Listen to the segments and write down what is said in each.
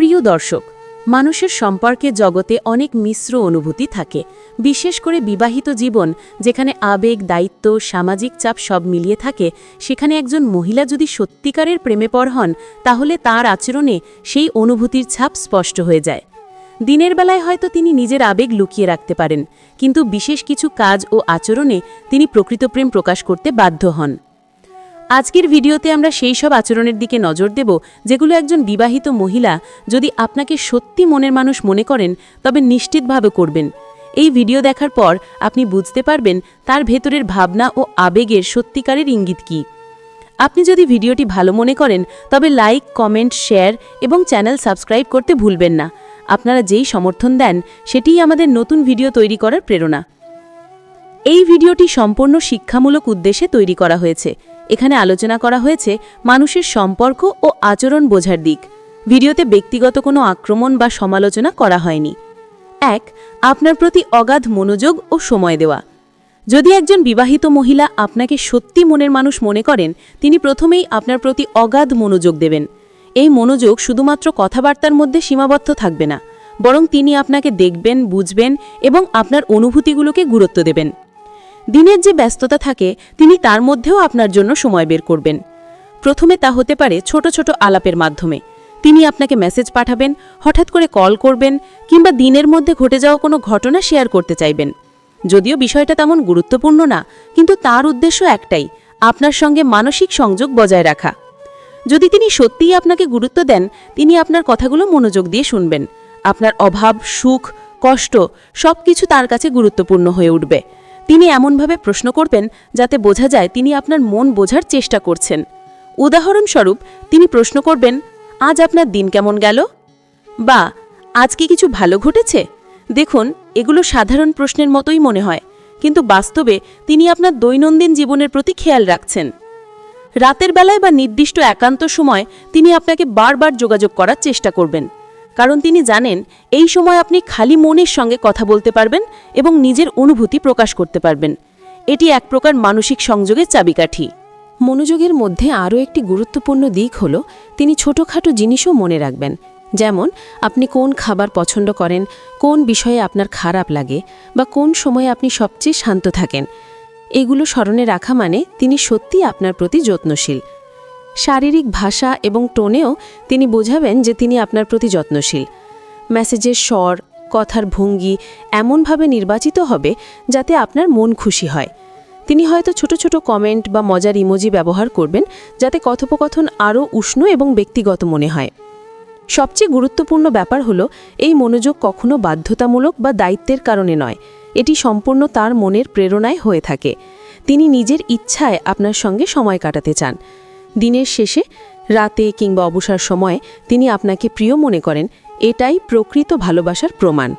প্রিয় দর্শক, মানুষের সম্পর্কে জগতে অনেক মিশ্র অনুভূতি থাকে, বিশেষ করে বিবাহিত জীবন যেখানে আবেগ, দায়িত্ব, সামাজিক চাপ সব মিলিয়ে থাকে, সেখানে একজন মহিলা যদি সত্যিকারের প্রেমে পর হন, তাহলে তার আচরণে সেই অনুভূতির ছাপ স্পষ্ট হয়ে যায়। দিনের বেলায় হয়তো তিনি নিজের আবেগ লুকিয়ে রাখতে পারেন, কিন্তু বিশেষ কিছু কাজ ও আচরণে তিনি প্রকৃত প্রেম প্রকাশ করতে বাধ্য হন। আজকের ভিডিওতে আমরা সেই সব আচরণের দিকে নজর দেব, যেগুলো একজন বিবাহিত মহিলা যদি আপনাকে সত্যি মনের মানুষ মনে করেন, তবে নিশ্চিতভাবে করবেন। এই ভিডিও দেখার পর আপনি বুঝতে পারবেন তার ভেতরের ভাবনা ও আবেগের সত্যিকারের ইঙ্গিত কী। আপনি যদি ভিডিওটি ভালো মনে করেন, তবে লাইক, কমেন্ট, শেয়ার এবং চ্যানেল সাবস্ক্রাইব করতে ভুলবেন না। আপনারা যেই সমর্থন দেন, সেটিই আমাদের নতুন ভিডিও তৈরি করার প্রেরণা। এই ভিডিওটি সম্পূর্ণ শিক্ষামূলক উদ্দেশ্যে তৈরি করা হয়েছে। এখানে আলোচনা করা হয়েছে মানুষের সম্পর্ক ও আচরণ বোঝার দিক। ভিডিওতে ব্যক্তিগত কোনো আক্রমণ বা সমালোচনা করা হয়নি। এক, আপনার প্রতি অগাধ মনোযোগ ও সময় দেওয়া। যদি একজন বিবাহিত মহিলা আপনাকে সত্যি মনের মানুষ মনে করেন, তিনি প্রথমেই আপনার প্রতি অগাধ মনোযোগ দেবেন। এই মনোযোগ শুধুমাত্র কথাবার্তার মধ্যে সীমাবদ্ধ থাকবে না, বরং তিনি আপনাকে দেখবেন, বুঝবেন এবং আপনার অনুভূতিগুলোকে গুরুত্ব দেবেন। দিনের যে ব্যস্ততা থাকে, তিনি তার মধ্যেও আপনার জন্য সময় বের করবেন। প্রথমে তা হতে পারে ছোট ছোট আলাপের মাধ্যমে। তিনি আপনাকে মেসেজ পাঠাবেন, হঠাৎ করে কল করবেন, কিংবা দিনের মধ্যে ঘটে যাওয়া কোনো ঘটনা শেয়ার করতে চাইবেন। যদিও বিষয়টা তেমন গুরুত্বপূর্ণ না, কিন্তু তার উদ্দেশ্য একটাই, আপনার সঙ্গে মানসিক সংযোগ বজায় রাখা। যদি তিনি সত্যিই আপনাকে গুরুত্ব দেন, তিনি আপনার কথাগুলো মনোযোগ দিয়ে শুনবেন। আপনার অভাব, সুখ, কষ্ট সব কিছু তার কাছে গুরুত্বপূর্ণ হয়ে উঠবে। তিনি এমনভাবে প্রশ্ন করবেন যাতে বোঝা যায় তিনি আপনার মন বোঝার চেষ্টা করছেন। উদাহরণস্বরূপ, তিনি প্রশ্ন করবেন, আজ আপনার দিন কেমন গেল? বা, আজ কি কিছু ভালো ঘটেছে? দেখুন, এগুলো সাধারণ প্রশ্নের মতোই মনে হয়, কিন্তু বাস্তবে তিনি আপনার দৈনন্দিন জীবনের প্রতি খেয়াল রাখছেন। রাতের বেলায় বা নির্দিষ্ট একান্ত সময় তিনি আপনাকে বারবার যোগাযোগ করার চেষ্টা করবেন। কারণ তিনি জানেন, এই সময় আপনি খালি মনের সঙ্গে কথা বলতে পারবেন এবং নিজের অনুভূতি প্রকাশ করতে পারবেন। এটি এক প্রকার মানসিক সংযোগের চাবিকাঠি। মনোযোগের মধ্যে আরও একটি গুরুত্বপূর্ণ দিক হল, তিনি ছোটোখাটো জিনিসও মনে রাখবেন। যেমন, আপনি কোন খাবার পছন্দ করেন, কোন বিষয়ে আপনার খারাপ লাগে, বা কোন সময়ে আপনি সবচেয়ে শান্ত থাকেন। এগুলো স্মরণে রাখা মানে তিনি সত্যিই আপনার প্রতি যত্নশীল। শারীরিক ভাষা এবং টোনেও তিনি বোঝাবেন যে তিনি আপনার প্রতি যত্নশীল। মেসেজের স্বর, কথার ভঙ্গি এমনভাবে নির্বাচিত হবে যাতে আপনার মন খুশি হয়। তিনি হয়তো ছোট ছোট কমেন্ট বা মজার ইমোজি ব্যবহার করবেন যাতে কথোপকথন আরও উষ্ণ এবং ব্যক্তিগত মনে হয়। সবচেয়ে গুরুত্বপূর্ণ ব্যাপার হলো এই মনোযোগ কখনো বাধ্যতামূলক বা দায়িত্বের কারণে নয়। এটি সম্পূর্ণ তার মনের প্রেরণায় হয়ে থাকে। তিনি নিজের ইচ্ছায় আপনার সঙ্গে সময় কাটাতে চান। দিনের শেষে, রাতে কিংবা অবসর সময়ে তিনি আপনাকে প্রিয় মনে করেন, এটাই প্রকৃত ভালোবাসার প্রমাণ।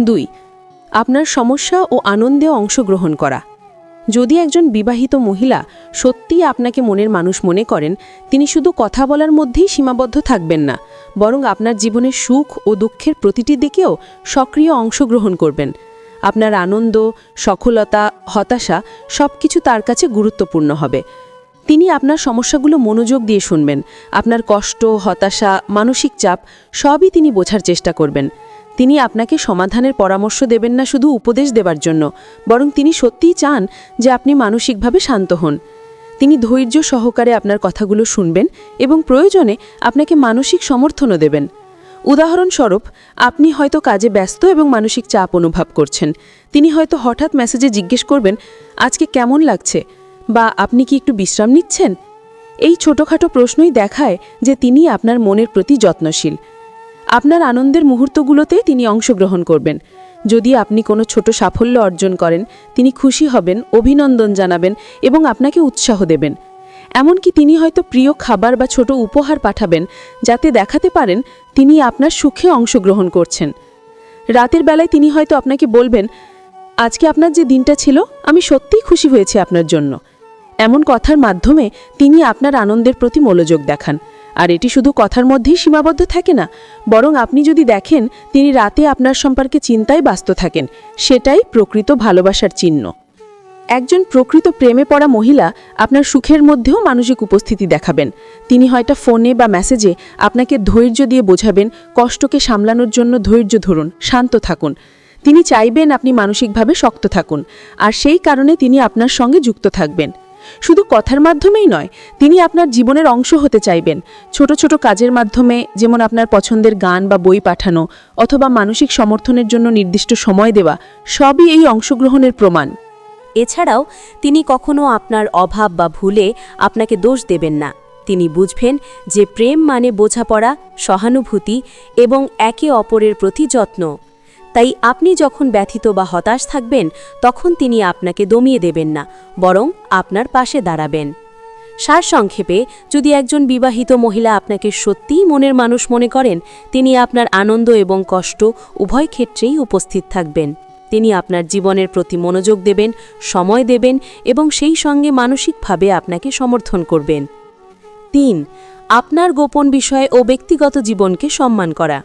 দুই, আপনার সমস্যা ও আনন্দে অংশগ্রহণ করা। যদি একজন বিবাহিত মহিলা সত্যিই আপনাকে মনের মানুষ মনে করেন, তিনি শুধু কথা বলার মধ্যেই সীমাবদ্ধ থাকবেন না, বরং আপনার জীবনের সুখ ও দুঃখের প্রতিটি দিকেও সক্রিয় অংশগ্রহণ করবেন। আপনার আনন্দ সফলতা হতাশা সব কিছু তার কাছে গুরুত্বপূর্ণ হবে। তিনি আপনার সমস্যাগুলো মনোযোগ দিয়ে শুনবেন। আপনার কষ্ট, হতাশা, মানসিক চাপ সবই তিনি বোঝার চেষ্টা করবেন। তিনি আপনাকে সমাধানের পরামর্শ দেবেন না শুধু উপদেশ দেবার জন্য, বরং তিনি সত্যিই চান যে আপনি মানসিকভাবে শান্ত হন। তিনি ধৈর্য সহকারে আপনার কথাগুলো শুনবেন এবং প্রয়োজনে আপনাকে মানসিক সমর্থনও দেবেন। উদাহরণস্বরূপ, আপনি হয়তো কাজে ব্যস্ত এবং মানসিক চাপ অনুভব করছেন। তিনি হয়তো হঠাৎ মেসেজে জিজ্ঞেস করবেন, আজকে কেমন লাগছে? বা আপনি কি একটু বিশ্রাম নিচ্ছেন? এই ছোটোখাটো প্রশ্নই দেখায় যে তিনি আপনার মনের প্রতি যত্নশীল। আপনার আনন্দের মুহূর্তগুলোতে তিনি অংশগ্রহণ করবেন। যদি আপনি কোনো ছোট সাফল্য অর্জন করেন, তিনি খুশি হবেন, অভিনন্দন জানাবেন এবং আপনাকে উৎসাহ দেবেন। এমনকি তিনি হয়তো প্রিয় খাবার বা ছোট উপহার পাঠাবেন, যাতে দেখাতে পারেন তিনি আপনার সুখে অংশগ্রহণ করছেন। রাতের বেলায় তিনি হয়তো আপনাকে বলবেন, আজকে আপনার যে দিনটা ছিল, আমি সত্যিই খুশি হয়েছি আপনার জন্য। এমন কথার মাধ্যমে তিনি আপনার আনন্দের প্রতি মনোযোগ দেখান। আর এটি শুধু কথার মধ্যেই সীমাবদ্ধ থাকে না, বরং আপনি যদি দেখেন, তিনি রাতে আপনার সম্পর্কে চিন্তায় ব্যস্ত থাকেন, সেটাই প্রকৃত ভালোবাসার চিহ্ন। একজন প্রকৃত প্রেমে পড়া মহিলা আপনার সুখের মধ্যেও মানসিক উপস্থিতি দেখাবেন। তিনি হয়তো ফোনে বা মেসেজে আপনাকে ধৈর্য দিয়ে বোঝাবেন, কষ্টকে সামলানোর জন্য ধৈর্য ধরুন, শান্ত থাকুন। তিনি চাইবেন আপনি মানসিকভাবে শক্ত থাকুন, আর সেই কারণে তিনি আপনার সঙ্গে যুক্ত থাকবেন। শুধু কথার মাধ্যমেই নয়, তিনি আপনার জীবনের অংশ হতে চাইবেন। ছোট ছোট কাজের মাধ্যমে, যেমন আপনার পছন্দের গান বা বই পাঠানো অথবা মানসিক সমর্থনের জন্য নির্দিষ্ট সময় দেওয়া, সবই এই অংশগ্রহণের প্রমাণ। এছাড়াও, তিনি কখনো আপনার অভাব বা ভুলে আপনাকে দোষ দেবেন না। তিনি বুঝবেন যে প্রেম মানে বোঝাপড়া, সহানুভূতি এবং একে অপরের প্রতি যত্ন। তাই আপনি যখন ব্যথিত বা হতাশ থাকবেন, তখন তিনি আপনাকে দমিয়ে দেবেন না, বরং আপনার পাশে দাঁড়াবেন। সারসংক্ষেপে, যদি একজন বিবাহিত মহিলা আপনাকে সত্যিই মনের মানুষ মনে করেন, তিনি আপনার আনন্দ এবং কষ্ট উভয় ক্ষেত্রেই উপস্থিত থাকবেন। তিনি আপনার জীবনের প্রতি মনোযোগ দেবেন, সময় দেবেন এবং সেই সঙ্গে মানসিকভাবে আপনাকে সমর্থন করবেন। তিন, আপনার গোপন বিষয় ও ব্যক্তিগত জীবনকে সম্মান করা।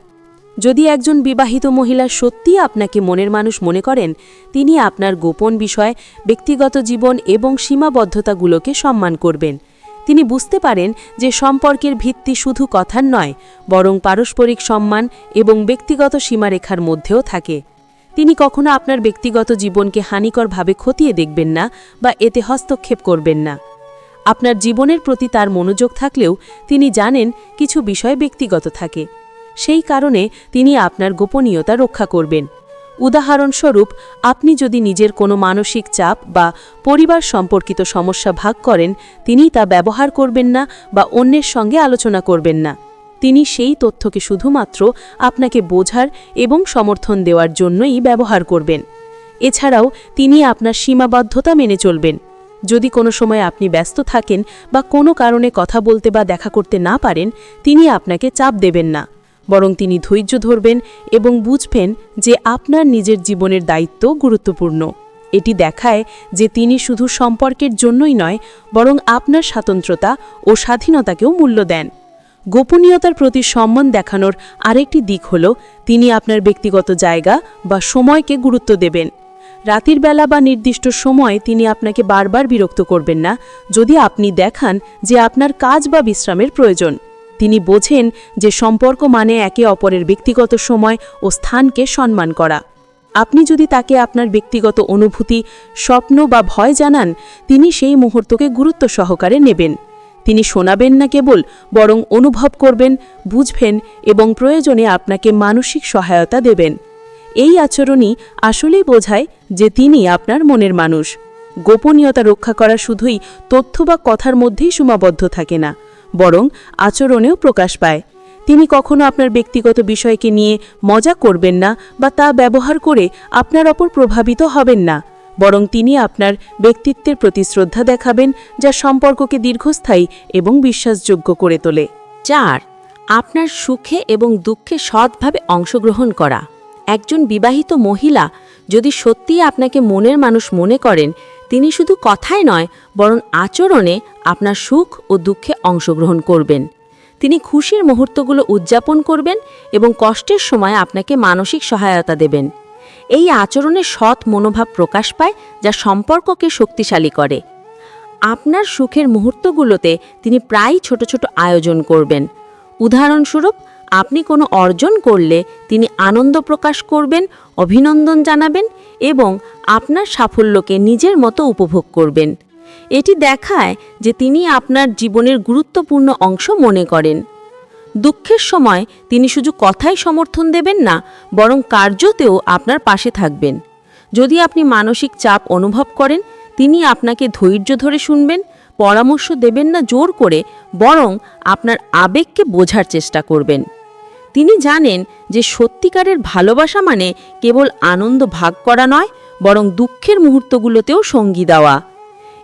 যদি একজন বিবাহিত মহিলা সত্যিই আপনাকে মনের মানুষ মনে করেন, তিনি আপনার গোপন বিষয়, ব্যক্তিগত জীবন এবং সীমাবদ্ধতাগুলোকে সম্মান করবেন। তিনি বুঝতে পারেন যে সম্পর্কের ভিত্তি শুধু কথার নয়, বরং পারস্পরিক সম্মান এবং ব্যক্তিগত সীমারেখার মধ্যেও থাকে। তিনি কখনো আপনার ব্যক্তিগত জীবনকে হানিকরভাবে খতিয়ে দেখবেন না বা এতে হস্তক্ষেপ করবেন না। আপনার জীবনের প্রতি তার মনোযোগ থাকলেও তিনি জানেন কিছু বিষয় ব্যক্তিগত থাকে। সেই কারণে তিনি আপনার গোপনীয়তা রক্ষা করবেন। উদাহরণস্বরূপ, আপনি যদি নিজের কোনো মানসিক চাপ বা পরিবার সম্পর্কিত সমস্যা ভাগ করেন, তিনি তা ব্যবহার করবেন না বা অন্যের সঙ্গে আলোচনা করবেন না। তিনি সেই তথ্যকে শুধুমাত্র আপনাকে বোঝার এবং সমর্থন দেওয়ার জন্যই ব্যবহার করবেন। এছাড়াও, তিনি আপনার সীমাবদ্ধতা মেনে চলবেন। যদি কোনো সময় আপনি ব্যস্ত থাকেন বা কোনো কারণে কথা বলতে বা দেখা করতে না পারেন, তিনি আপনাকে চাপ দেবেন না। বরং তিনি ধৈর্য ধরবেন এবং বুঝবেন যে আপনার নিজের জীবনের দায়িত্ব গুরুত্বপূর্ণ। এটি দেখায় যে তিনি শুধু সম্পর্কের জন্যই নয়, বরং আপনার স্বাতন্ত্রতা ও স্বাধীনতাকেও মূল্য দেন। গোপনীয়তার প্রতি সম্মান দেখানোর আরেকটি দিক হল, তিনি আপনার ব্যক্তিগত জায়গা বা সময়কে গুরুত্ব দেবেন। রাতের বেলা বা নির্দিষ্ট সময়ে তিনি আপনাকে বারবার বিরক্ত করবেন না, যদি আপনি দেখান যে আপনার কাজ বা বিশ্রামের প্রয়োজন। তিনি বোঝেন যে সম্পর্ক মানে একে অপরের ব্যক্তিগত সময় ও স্থানকে সম্মান করা। আপনি যদি তাকে আপনার ব্যক্তিগত অনুভূতি, স্বপ্ন বা ভয় জানান, তিনি সেই মুহূর্তকে গুরুত্ব সহকারে নেবেন। তিনি শোনাবেন না কেবল, বরং অনুভব করবেন, বুঝবেন এবং প্রয়োজনে আপনাকে মানসিক সহায়তা দেবেন। এই আচরণই আসলেই বোঝায় যে তিনি আপনার মনের মানুষ। গোপনীয়তা রক্ষা করা শুধুই তথ্য বা কথার মধ্যেই সীমাবদ্ধ থাকে না। বরং আচরণেও প্রকাশ পায়। তিনি কখনো আপনার ব্যক্তিগত বিষয়কে নিয়ে মজা করবেন না বা তা ব্যবহার করে আপনার ওপর প্রভাবিত হবেন না। বরং তিনি আপনার ব্যক্তিত্বের প্রতি শ্রদ্ধা দেখাবেন, যা সম্পর্ককে দীর্ঘস্থায়ী এবং বিশ্বাসযোগ্য করে তোলে। চার, আপনার সুখে এবং দুঃখে সৎভাবে অংশগ্রহণ করা। একজন বিবাহিত মহিলা যদি সত্যিই আপনাকে মনের মানুষ মনে করেন তিনি শুধু কথায় নয়, বরং আচরণে আপনার সুখ ও দুঃখে অংশগ্রহণ করবেন। তিনি খুশির মুহূর্তগুলো উদযাপন করবেন এবং কষ্টের সময় আপনাকে মানসিক সহায়তা দেবেন। এই আচরণে সৎ মনোভাব প্রকাশ পায়, যা সম্পর্ককে শক্তিশালী করে। আপনার সুখের মুহূর্তগুলোতে তিনি প্রায়ই ছোট ছোট আয়োজন করবেন। উদাহরণস্বরূপ আপনি কোনো অর্জন করলে তিনি আনন্দ প্রকাশ করবেন, অভিনন্দন জানাবেন এবং আপনার সাফল্যকে নিজের মতো উপভোগ করবেন। এটি দেখায় যে তিনি আপনার জীবনের গুরুত্বপূর্ণ অংশ মনে করেন। দুঃখের সময় তিনি শুধু কথাই সমর্থন দেবেন না, বরং কার্যতেও আপনার পাশে থাকবেন। যদি আপনি মানসিক চাপ অনুভব করেন, তিনি আপনাকে ধৈর্য ধরে শুনবেন, পরামর্শ দেবেন না জোর করে, বরং আপনার আবেগকে বোঝার চেষ্টা করবেন। তিনি জানেন যে সত্যিকারের ভালোবাসা মানে কেবল আনন্দ ভাগ করা নয়, বরং দুঃখের মুহূর্তগুলোতেও সঙ্গী দেওয়া।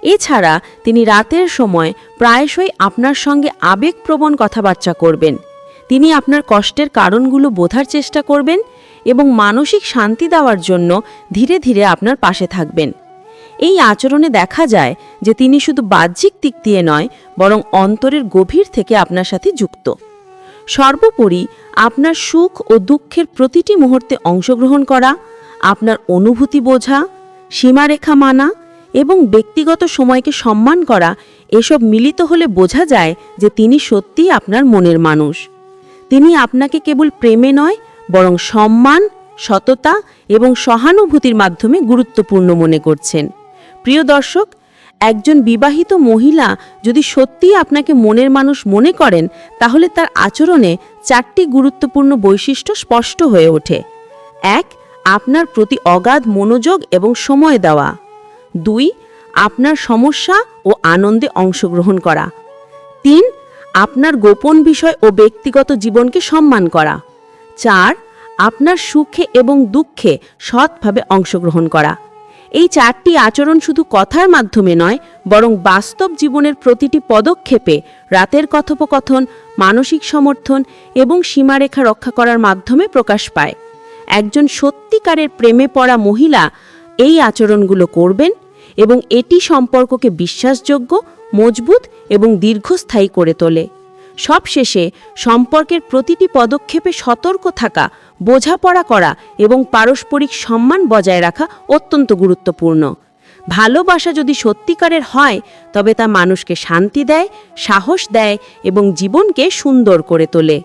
এছাড়া তিনি রাতের সময় প্রায়শই আপনার সঙ্গে আবেগপ্রবণ কথাবার্তা করবেন। তিনি আপনার কষ্টের কারণগুলো বোঝার চেষ্টা করবেন এবং মানসিক শান্তি দেওয়ার জন্য ধীরে ধীরে আপনার পাশে থাকবেন। এই আচরণে দেখা যায় যে তিনি শুধু বাহ্যিক দিক দিয়ে নয়, বরং অন্তরের গভীর থেকে আপনার সাথে যুক্ত। সর্বোপরি আপনার সুখ ও দুঃখের প্রতিটি মুহূর্তে অংশগ্রহণ করা, আপনার অনুভূতি বোঝা, সীমারেখা মানা এবং ব্যক্তিগত সময়কে সম্মান করা, এসব মিলিত হলে বোঝা যায় যে তিনি সত্যিই আপনার মনের মানুষ। তিনি আপনাকে কেবল প্রেমে নয়, বরং সম্মান, সততা এবং সহানুভূতির মাধ্যমে গুরুত্বপূর্ণ মনে করছেন। প্রিয় দর্শক একজন বিবাহিত মহিলা যদি সত্যিই আপনাকে মনের মানুষ মনে করেন, তাহলে তার আচরণে চারটি গুরুত্বপূর্ণ বৈশিষ্ট্য স্পষ্ট হয়ে ওঠে। এক, আপনার প্রতি অগাধ মনোযোগ এবং সময় দেওয়া। দুই, আপনার সমস্যা ও আনন্দে অংশগ্রহণ করা। তিন, আপনার গোপন বিষয় ও ব্যক্তিগত জীবনকে সম্মান করা। চার, আপনার সুখে এবং দুঃখে সৎভাবে অংশগ্রহণ করা। এই চারটি আচরণ শুধু কথার মাধ্যমে নয়, বরং বাস্তব জীবনের প্রতিটি পদক্ষেপে রাতের কথোপকথন, মানসিক সমর্থন এবং সীমারেখা রক্ষা করার মাধ্যমে প্রকাশ পায়। একজন সত্যিকারের প্রেমে পড়া মহিলা এই আচরণগুলো করবেন এবং এটি সম্পর্ককে বিশ্বাসযোগ্য, মজবুত এবং দীর্ঘস্থায়ী করে তোলে। সবশেষে সম্পর্কের প্রতিটি পদক্ষেপে সতর্ক থাকা বোঝাপড়া করা এবং পারস্পরিক সম্মান বজায় রাখা অত্যন্ত গুরুত্বপূর্ণ। ভালোবাসা যদি সত্যিকারের হয়, তবে তা মানুষকে শান্তি দেয়, সাহস দেয় এবং জীবনকে সুন্দর করে তোলে।